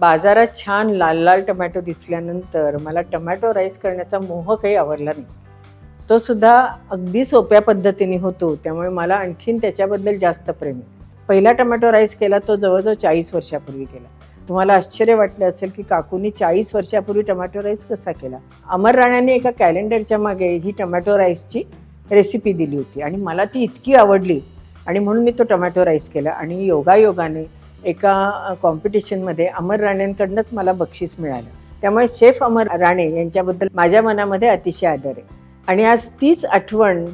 बाजारात छान लाल लाल टमॅटो दिसल्यानंतर मला टमॅटो राईस करण्याचा मोह काही आवडला नाही. तो सुद्धा अगदी सोप्या पद्धतीने होतो त्यामुळे मला आणखीन त्याच्याबद्दल जास्त प्रेम आहे. पहिला टमॅटो राईस केला तो जवळजवळ चाळीस वर्षापूर्वी केला. तुम्हाला आश्चर्य वाटलं असेल की काकूंनी चाळीस वर्षापूर्वी टमॅटो राईस कसा केला? अमर राणाने एका कॅलेंडरच्या मागे ही टमॅटो राईसची रेसिपी दिली होती आणि मला ती इतकी आवडली आणि म्हणून मी तो टमॅटो राईस केला आणि योगायोगाने एका कॉम्पिटिशनमध्ये अमर राणेंकडनंच मला बक्षीस मिळालं. त्यामुळे शेफ अमर राणे यांच्याबद्दल माझ्या मनामध्ये अतिशय आदर आहे. आणि आज तीच आठवण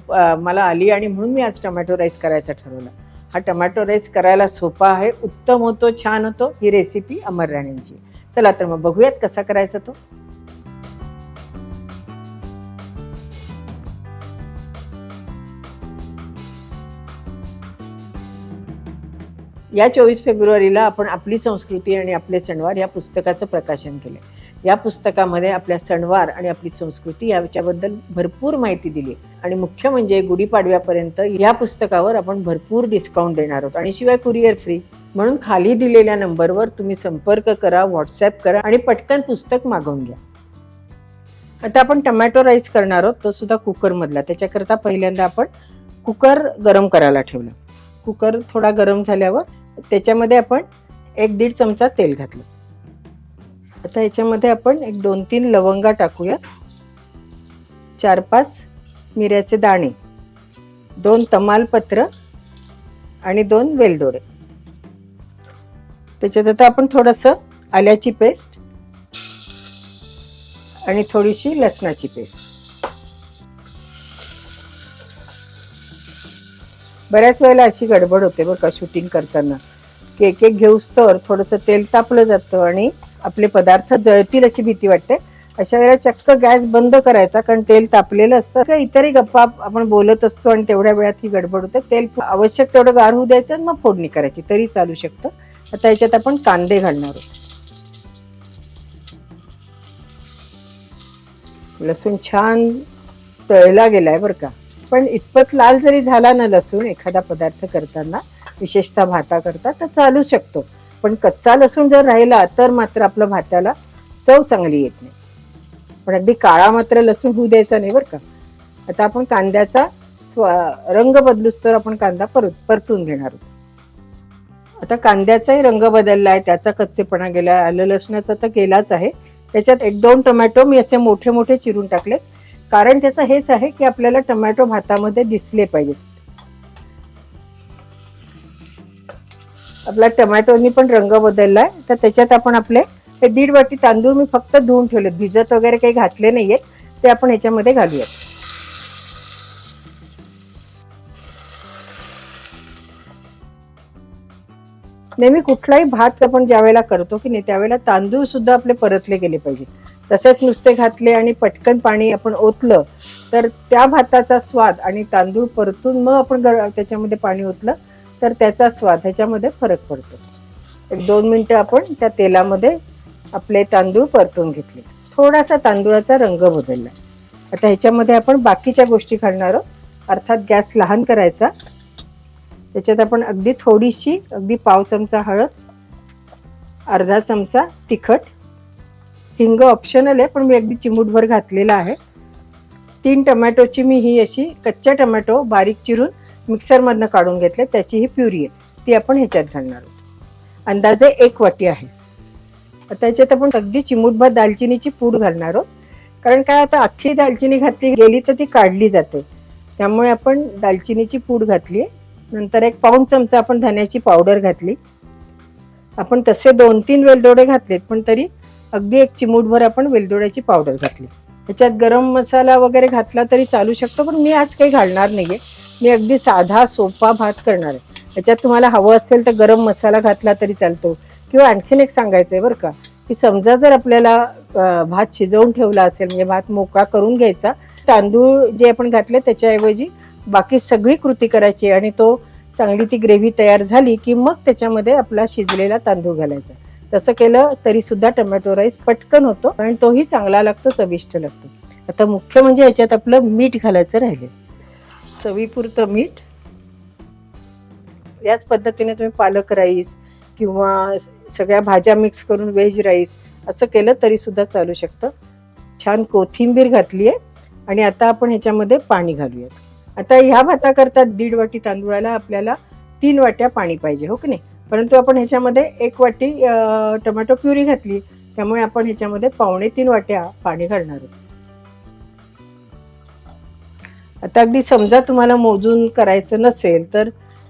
मला आली आणि म्हणून मी आज टमॅटो राईस करायचं ठरवलं. हा टमॅटो राईस करायला सोपा आहे उत्तम होतो छान होतो ही रेसिपी अमर राणेंची. चला तर मग बघूयात कसा करायचा तो. या चोवीस फेब्रुवारीला आपण आपली संस्कृती आणि आपले सणवार या पुस्तकाचं प्रकाशन केलं. या पुस्तकामध्ये आपल्या सणवार आणि आपली संस्कृती याच्याबद्दल भरपूर माहिती दिली. आणि मुख्य म्हणजे गुढीपाडव्यापर्यंत या पुस्तकावर आपण भरपूर डिस्काउंट देणार आहोत. आणि शिवाय कुरिअर फ्री म्हणून खाली दिलेल्या नंबरवर तुम्ही संपर्क करा व्हॉट्सॲप करा आणि पटकन पुस्तक मागवून घ्या. आता आपण टमॅटो राईस करणार आहोत. तो सुद्धा कुकरमधला. त्याच्याकरता पहिल्यांदा आपण कुकर गरम करायला ठेवलं. कुकर थोडा गरम झाल्यावर त्याच्यामध्ये आपण एक दीड चमचा तेल घातलं. आता याच्यामध्ये आपण एक दोन तीन लवंगा टाकूया. चार पाच मिऱ्याचे दाणे दोन तमालपत्र आणि दोन वेलदोडे. त्याच्यात आता आपण थोडंसं आल्याची पेस्ट आणि थोडीशी लसणाची पेस्ट. बऱ्याच वेळेला अशी गडबड होते बरं का शूटिंग करताना. केक एक एक घेऊस तर थोडंसं तेल तापलं जातं आणि आपले पदार्थ जळतील अशी भीती वाटते. अशा वेळेला चक्क गॅस बंद करायचा कारण तेल तापलेलं असतं. किंवा इतरही गप्पा आपण बोलत असतो आणि तेवढ्या वेळात ही गडबड होते. तेल आवश्यक तेवढं गार होऊ द्यायचं आणि मग फोडणी करायची. तरी चालू शकतं. आता याच्यात आपण कांदे घालणार आहोत. लसूण छान तळला गेलाय बरं का. पण इतपत लाल जरी झाला ना लसूण एखादा पदार्थ करताना विशेषतः भाता करता तर चालू शकतो. पण कच्चा लसूण जर राहिला तर मात्र आपलं भाताला चव चांगली येत नाही. पण अगदी काळा मात्र लसूण होऊ द्यायचा नाही बरं का. आता आपण कांद्याचा स्व रंग बदलूच तर आपण कांदा परत परतून घेणार आहोत आता कांद्याचाही रंग बदलला आहे त्याचा कच्चेपणा गेला आहे आलं लसणाचा तर गेलाच आहे. त्याच्यात एक दोन टोमॅटो मी असे मोठे मोठे चिरून टाकले कारण त्याचं हेच आहे की आपल्याला टोमॅटो भातामध्ये दिसले पाहिजेत आपला टोमॅटोनी पण रंग बदललाय. तर त्याच्यात आपण आपले हे दीड वाटी तांदूळ मी फक्त धुवून ठेवले. भिजत वगैरे काही घातले नाहीयेत. ते आपण याच्यामध्ये घालूयात. नेहमी कुठलाही भात आपण ज्या वेळेला करतो की नाही त्यावेळेला तांदूळ सुद्धा आपले परतले गेले पाहिजे. तसेच नुसते घातले आणि पटकन पाणी आपण ओतलं तर त्या भाताचा स्वाद आणि तांदूळ परतून मग आपण त्याच्यामध्ये पाणी ओतलं तर त्याचा स्वाद ह्याच्यामध्ये फरक पडतो. एक दोन मिनटं आपण त्या तेलामध्ये आपले तांदूळ परतून घेतले. थोडासा तांदूळाचा रंग बदलला. आता ह्याच्यामध्ये आपण बाकीच्या गोष्टी घालणार आहोत. अर्थात गॅस लहान करायचा. त्याच्यात आपण अगदी थोडीशी अगदी पाव चमचा हळद अर्धा चमचा तिखट हिंग ऑप्शनल आहे पण मी अगदी चिमूटभर घातलेला आहे. तीन टमॅटोची मी ही अशी कच्च्या टमॅटो बारीक चिरून मिक्सरमधनं काढून घेतले त्याची ही प्युरी आहे. ती आपण ह्याच्यात घालणार आहोत. अंदाजे एक वाटी आहे. आता याच्यात आपण अगदी चिमूटभर दालचिनीची पूड घालणार आहोत. कारण काय आता अख्खी दालचिनी घातली गेली तर ती काढली जाते. त्यामुळे आपण दालचिनीची पूड घातली नंतर एक पाऊण चमचा आपण धन्याची पावडर घातली. आपण तसे दोन तीन वेलदोडे घातलेत पण तरी अगदी एक चिमूटभर आपण वेलदोड्याची पावडर घातली. त्याच्यात गरम मसाला वगैरे घातला तरी चालू शकतो पण मी आज काही घालणार नाही आहे मी अगदी साधा सोपा भात करणार आहे. त्याच्यात तुम्हाला हवं असेल तर गरम मसाला घातला तरी चालतो. किंवा आणखीन एक सांगायचं आहे बरं का की समजा जर आपल्याला भात शिजवून ठेवला असेल म्हणजे भात मोकळा करून घ्यायचा तांदूळ जे आपण घातले त्याच्याऐवजी बाकी सगळी कृती करायची आणि तो चांगली ती ग्रेव्ही तयार झाली की मग त्याच्यामध्ये आपला शिजलेला तांदूळ घालायचा. तसं केलं तरी सुद्धा टोमॅटो राईस पटकन होतो आणि तोही चांगला लागतो चविष्ट लागतो. आता मुख्य म्हणजे याच्यात आपलं मीठ घालायचं राहिले चवीपुरतं मीठ. याच पद्धतीने तुम्ही पालक राईस किंवा सगळ्या भाज्या मिक्स करून व्हेज राईस असं केलं तरी सुद्धा चालू शकतं. छान कोथिंबीर घातली आहे आणि आता आपण ह्याच्यामध्ये पाणी घालूयात. आता ह्या भाताकरता दीड वाटी तांदूळाला आपल्याला तीन वाट्या पाणी पाहिजे हो की नाही? परंतु आपण ह्याच्यामध्ये एक वाटी टोमॅटो प्युरी घातली. त्यामुळे आपण ह्याच्यामध्ये पावणे तीन वाट्या पाणी घालणार आहोत. आता अगदी समजा तुम्हाला मोजून करायचं नसेल तर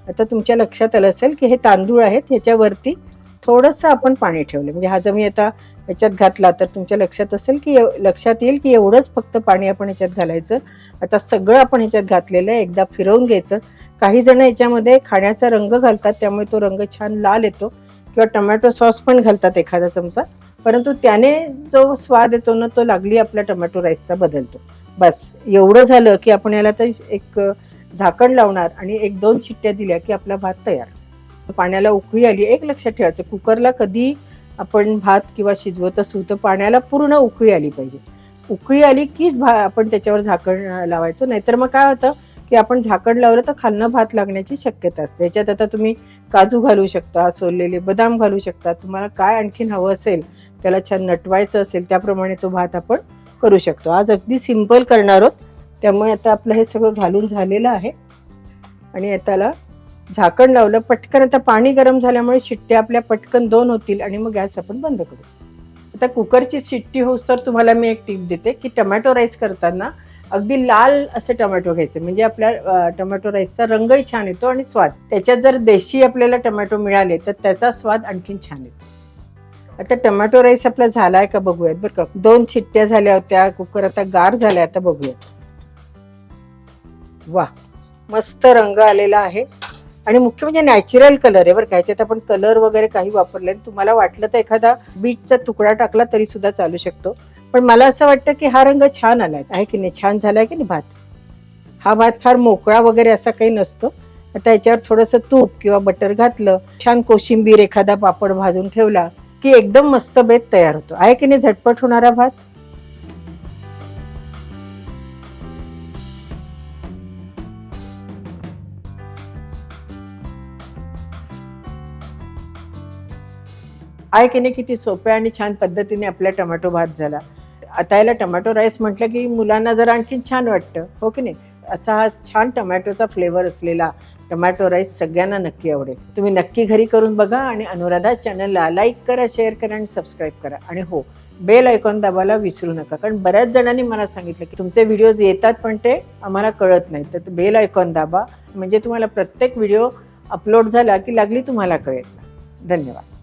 आता तुमच्या लक्षात आलं असेल की हे तांदूळ आहेत ह्याच्यावरती थोडंसं आपण पाणी ठेवलं. म्हणजे हा जर मी आता याच्यात घातला तर तुमच्या लक्षात असेल की लक्षात येईल की एवढंच फक्त पाणी आपण याच्यात घालायचं. आता सगळं आपण ह्याच्यात घातलेलं आहे. एकदा फिरवून घ्यायचं. काही जण याच्यामध्ये खाण्याचा रंग घालतात. त्यामुळे तो रंग छान लाल येतो. किंवा टोमॅटो सॉस पण घालतात एखादा चमचा. परंतु त्याने जो स्वाद येतो ना तो लागली आपल्या टोमॅटो राईसचा बदलतो. बस. एवढं झालं की आपण याला तर एक झाकण लावणार आणि एक दोन शिट्ट्या दिल्या की आपला भात तयार. पाण्याला उकळी आली. एक लक्षात ठेवायचं. कुकरला कधी आपण भात किंवा शिजवत असू तर पाण्याला पूर्ण उकळी आली पाहिजे. उकळी आली कीच भा आपण त्याच्यावर झाकण लावायचं. नाहीतर मग काय होतं की आपण झाकण लावलं तर खालनं भात लागण्याची शक्यता असते. याच्यात आता तुम्ही काजू घालू शकता सोललेले बदाम घालू शकता. तुम्हाला काय आणखीन हवं असेल त्याला छान नटवायचं असेल त्याप्रमाणे तो भात आपण करू शकतो. आज अगदी सिंपल करणार आहोत. त्यामुळे आता आपलं हे सगळं घालून झालेलं आहे. आणि त्याला झाकण लावलं पटकन आता पाणी गरम झाल्यामुळे शिट्ट्या आपल्या पटकन दोन होतील आणि मग गॅस आपण बंद करू. आता कुकरची शिट्टी होस तर तुम्हाला मी एक टिप देते की टमॅटो राईस करताना अगदी लाल असे टमॅटो घ्यायचे. म्हणजे आपल्या टमॅटो राईसचा रंगही छान येतो आणि स्वाद. त्याच्यात जर देशी आपल्याला टमॅटो मिळाले तर त्याचा स्वाद आणखीन छान येतो. आता टमॅटो राईस आपला झाला आहे का बघूयात बरं का. दोन शिट्ट्या झाल्या होत्या कुकर आता गार झाल्या आता बघूयात. वा मस्त रंग आलेला आहे. आणि मुख्य म्हणजे नॅचरल कलर आहे बरं का. आपण कलर वगैरे काही वापरले तुम्हाला वाटलं तर एखादा बीटचा तुकडा टाकला तरी सुद्धा चालू शकतो. पण मला असं वाटतं की हा रंग छान आलाय. आहे की नाही? छान झालाय की नाही? भात. हा भात फार मोकळा वगैरे असा काही नसतो. आता याच्यावर थोडंसं तूप किंवा बटर घातलं छान कोशिंबीर एखादा पापड भाजून ठेवला की एकदम मस्त बेत तयार होतो. आहे की नाही? झटपट होणारा भात? आहे की नाही किती सोप्या आणि छान पद्धतीने आपला टमॅटो भात झाला. आता याला टमॅटो राईस म्हटलं की मुलांना जरा आणखीन छान वाटतं हो की नाही? असा हा छान टोमॅटोचा फ्लेवर असलेला टमॅटो राईस सगळ्यांना नक्की आवडेल. तुम्ही नक्की घरी करून बघा आणि अनुराधा चॅनलला लाईक करा शेअर करा आणि सबस्क्राईब करा. आणि हो बेल ऐकून दाबायला विसरू नका. कारण बऱ्याच जणांनी मला सांगितलं की तुमचे व्हिडिओज येतात पण ते आम्हाला कळत नाही. तर बेल ऐकून दाबा. म्हणजे तुम्हाला प्रत्येक व्हिडिओ अपलोड झाला की लागली तुम्हाला कळेल. धन्यवाद.